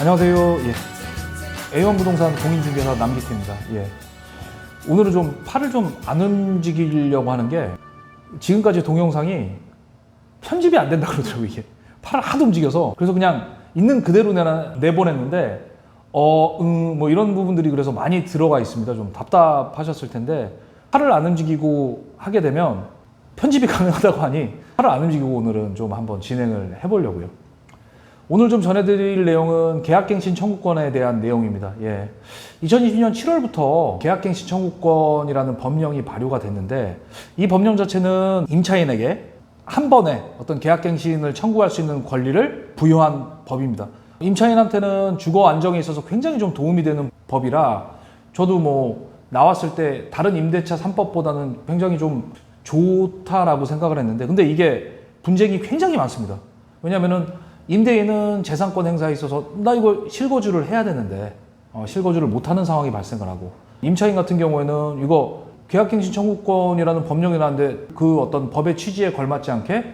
안녕하세요. 예. A1 부동산 공인중개사 남기태입니다. 예. 오늘은 좀 팔을 좀 안 움직이려고 하는 게 지금까지 동영상이 편집이 안 된다 그러더라고요, 이게. 팔을 하도 움직여서. 그래서 그냥 있는 그대로 내보냈는데, 어, 음, 뭐 이런 부분들이 그래서 많이 들어가 있습니다. 좀 답답하셨을 텐데, 팔을 안 움직이고 하게 되면 편집이 가능하다고 하니 팔을 안 움직이고 오늘은 좀 한번 진행을 해보려고요. 오늘 좀 전해드릴 내용은 계약갱신 청구권에 대한 내용입니다. 예. 2020년 7월부터 계약갱신 청구권이라는 법령이 발효가 됐는데 이 법령 자체는 임차인에게 한 번에 어떤 계약갱신을 청구할 수 있는 권리를 부여한 법입니다. 임차인한테는 주거 안정에 있어서 굉장히 좀 도움이 되는 법이라 저도 뭐 나왔을 때 다른 임대차 3법보다는 굉장히 좀 좋다라고 생각을 했는데 근데 이게 분쟁이 굉장히 많습니다. 왜냐면은 임대인은 재산권 행사에 있어서 나 이거 실거주를 해야 되는데 어, 실거주를 못하는 상황이 발생을 하고 임차인 같은 경우에는 이거 계약갱신 청구권이라는 법령이 나는데 그 어떤 법의 취지에 걸맞지 않게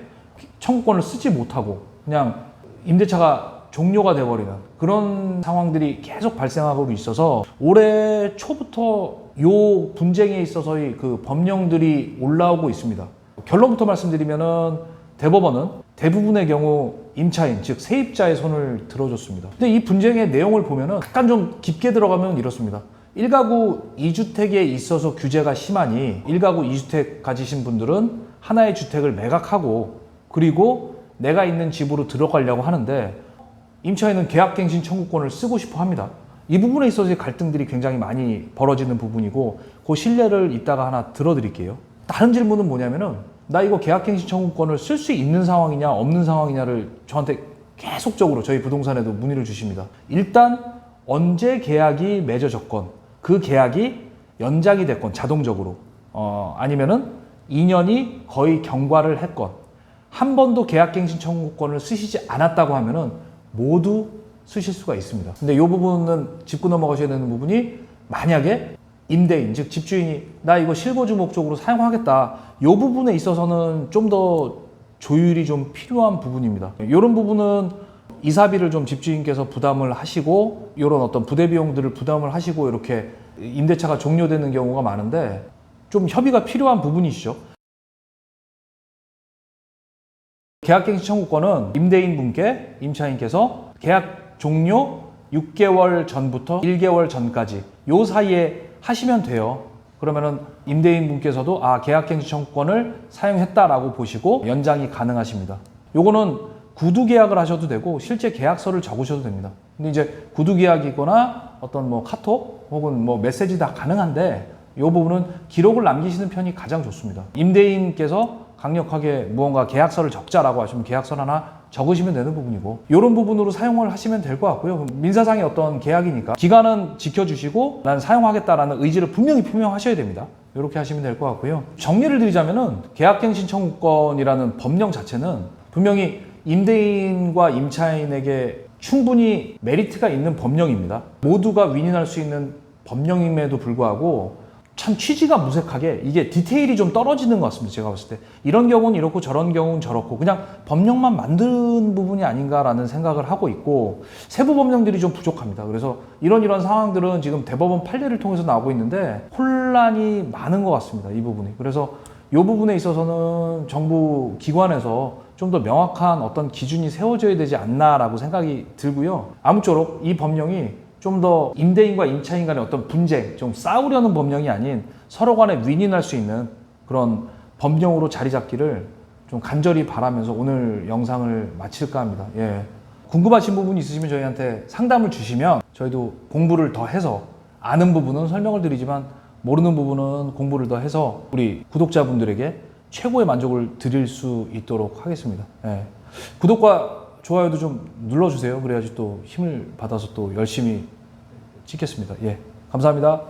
청구권을 쓰지 못하고 그냥 임대차가 종료가 돼버리는 그런 상황들이 계속 발생하고 있어서 올해 초부터 요 분쟁에 있어서의 그 법령들이 올라오고 있습니다. 결론부터 말씀드리면은 대법원은 대부분의 경우 임차인 즉 세입자의 손을 들어줬습니다. 근데 이 분쟁의 내용을 보면은 약간 좀 깊게 들어가면 이렇습니다. 1가구 2주택에 있어서 규제가 심하니 1가구 2주택 가지신 분들은 하나의 주택을 매각하고 그리고 내가 있는 집으로 들어가려고 하는데 임차인은 계약갱신 청구권을 쓰고 싶어 합니다. 이 부분에 있어서 갈등들이 굉장히 많이 벌어지는 부분이고 그 신뢰를 이따가 하나 들어드릴게요. 다른 질문은 뭐냐면은 나 이거 계약갱신 청구권을 쓸 수 있는 상황이냐 없는 상황이냐를 저한테 계속적으로 저희 부동산에도 문의를 주십니다. 일단 언제 계약이 맺어졌건 그 계약이 연장이 됐건 자동적으로 어, 아니면은 2년이 거의 경과를 했건 한 번도 계약갱신 청구권을 쓰시지 않았다고 하면은 모두 쓰실 수가 있습니다. 근데 이 부분은 짚고 넘어가셔야 되는 부분이 만약에 임대인 즉 집주인이 나 이거 실거주 목적으로 사용하겠다 이 부분에 있어서는 좀 더 조율이 좀 필요한 부분입니다. 이런 부분은 이사비를 좀 집주인께서 부담을 하시고 이런 어떤 부대 비용들을 부담을 하시고 이렇게 임대차가 종료되는 경우가 많은데 좀 협의가 필요한 부분이시죠. 계약갱신 청구권은 임대인 분께 임차인께서 계약 종료 6개월 전부터 1개월 전까지 요 사이에 하시면 돼요. 그러면은 임대인 분께서도 아 계약갱신 청구권을 사용했다라고 보시고 연장이 가능하십니다. 요거는 구두 계약을 하셔도 되고 실제 계약서를 적으셔도 됩니다. 근데 이제 구두 계약이거나 어떤 뭐 카톡 혹은 뭐 메시지 다 가능한데 이 부분은 기록을 남기시는 편이 가장 좋습니다. 임대인께서 강력하게 무언가 계약서를 적자라고 하시면 계약서 하나 적으시면 되는 부분이고 이런 부분으로 사용을 하시면 될 것 같고요. 민사상의 어떤 계약이니까 기간은 지켜주시고 난 사용하겠다라는 의지를 분명히 표명하셔야 됩니다. 이렇게 하시면 될 것 같고요. 정리를 드리자면은 계약갱신 청구권이라는 법령 자체는 분명히 임대인과 임차인에게 충분히 메리트가 있는 법령입니다. 모두가 윈윈할 수 있는 법령임에도 불구하고 참 취지가 무색하게 이게 디테일이 좀 떨어지는 것 같습니다. 제가 봤을 때 이런 경우는 이렇고 저런 경우는 저렇고 그냥 법령만 만든 부분이 아닌가라는 생각을 하고 있고 세부 법령들이 좀 부족합니다. 그래서 이런 이런 상황들은 지금 대법원 판례를 통해서 나오고 있는데 혼란이 많은 것 같습니다. 이 부분이 그래서 이 부분에 있어서는 정부 기관에서 좀 더 명확한 어떤 기준이 세워져야 되지 않나라고 생각이 들고요. 아무쪼록 이 법령이 좀 더 임대인과 임차인 간의 어떤 분쟁, 좀 싸우려는 법령이 아닌 서로 간에 윈윈할 수 있는 그런 법령으로 자리 잡기를 좀 간절히 바라면서 오늘 영상을 마칠까 합니다. 예. 궁금하신 부분이 있으시면 저희한테 상담을 주시면 저희도 공부를 더 해서 아는 부분은 설명을 드리지만 모르는 부분은 공부를 더 해서 우리 구독자분들에게 최고의 만족을 드릴 수 있도록 하겠습니다. 예. 구독과 좋아요도 좀 눌러주세요. 그래야지 또 힘을 받아서 또 열심히 찍겠습니다. 예. 감사합니다.